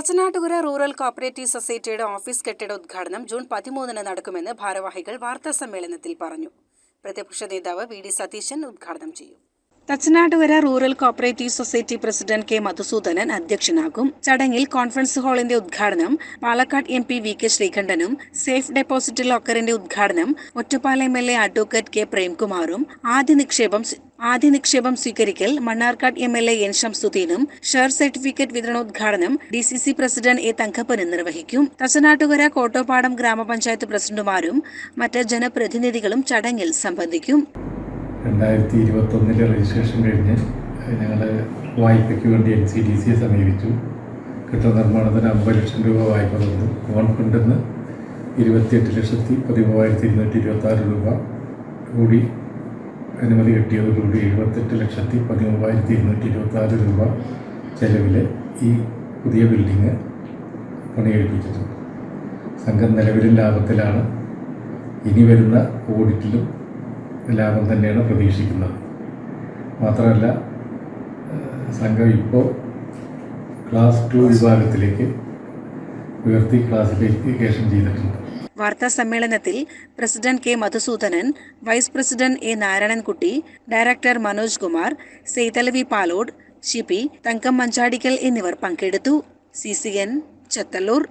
Thachanattukara rural cooperative സൊസൈറ്റിയുടെ office കെട്ടിട ഉദ്ഘാടനം ജൂൺ പതിമൂന്നിന് നടക്കുമെന്ന് ഭാരവാഹികൾ വാർത്താ സമ്മേളനത്തിൽ പറഞ്ഞു. പ്രതിപക്ഷ നേതാവ് വി ഡി സതീശൻ ഉദ്ഘാടനം ചെയ്യും. Thachanattukara rural cooperative society president K Madhusoodanan അധ്യക്ഷനാകും. ചടങ്ങിൽ കോൺഫറൻസ് ഹാളിന്റെ ഉദ്ഘാടനം Palakkad M P V K ശ്രീകണ്ഠനും safe deposit ലോക്കറിന്റെ ഉദ്ഘാടനം Ottapalam M L A advocate K പ്രേംകുമാറും ആദ്യ നിക്ഷേപം ആദ്യ നിക്ഷേപം സ്വീകരിക്കൽ Mannarkkad M L A N ഷംസുദ്ദീനും share certificate വിതരണോദ്ഘാടനം D C C president A തങ്കപ്പനും നിർവഹിക്കും. തച്ചനാട്ടുകര കോട്ടോപ്പാടം ഗ്രാമപഞ്ചായത്ത് പ്രസിഡന്റുമാരും മറ്റ് ജനപ്രതിനിധികളും ചടങ്ങിൽ സംബന്ധിക്കും. രണ്ടായിരത്തി ഇരുപത്തൊന്നിലെ രജിസ്ട്രേഷൻ കഴിഞ്ഞ് ഞങ്ങൾ വായ്പയ്ക്ക് വേണ്ടി എൻ സി ഡി സിയെ സമീപിച്ചു. കെട്ടിട നിർമ്മാണത്തിന് അമ്പത് ലക്ഷം രൂപ വായ്പ തന്നു. ലോൺ ഫണ്ടിൽ ഇരുപത്തിയെട്ട് ലക്ഷത്തി പതിമൂവായിരത്തി ഇരുന്നൂറ്റി ഇരുപത്തി ആറ് രൂപ കൂടി അനുമതി കിട്ടിയതോടുകൂടി എഴുപത്തെട്ട് ലക്ഷത്തി പതിമൂവായിരത്തി ഇരുന്നൂറ്റി ഇരുപത്തി ആറ് രൂപ ചെലവിൽ ഈ പുതിയ ബിൽഡിങ് പണിയെടുപ്പിച്ചിട്ടുണ്ട്. സംഘം നിലവിലും ലാഭത്തിലാണ്. ഇനി വരുന്ന ഓഡിറ്റിലും ലാഭം തന്നെയാണ് പ്രതീക്ഷിക്കുന്നത്. മാത്രമല്ല സംഘം ഇപ്പോൾ ക്ലാസ് ടു വിഭാഗത്തിലേക്ക് ഉയർത്തി ക്ലാസിഫിക്കേഷൻ ചെയ്തിട്ടുണ്ട്. വാർത്താ സമ്മേളനത്തിൽ president K Madhusoodanan vice president A Narayanankutty director Manoj Kumar Saithalavi Palode Shipi Thankam Manjadikkal എന്നിവർ പങ്കെടുത്തു. C C N Chethallur.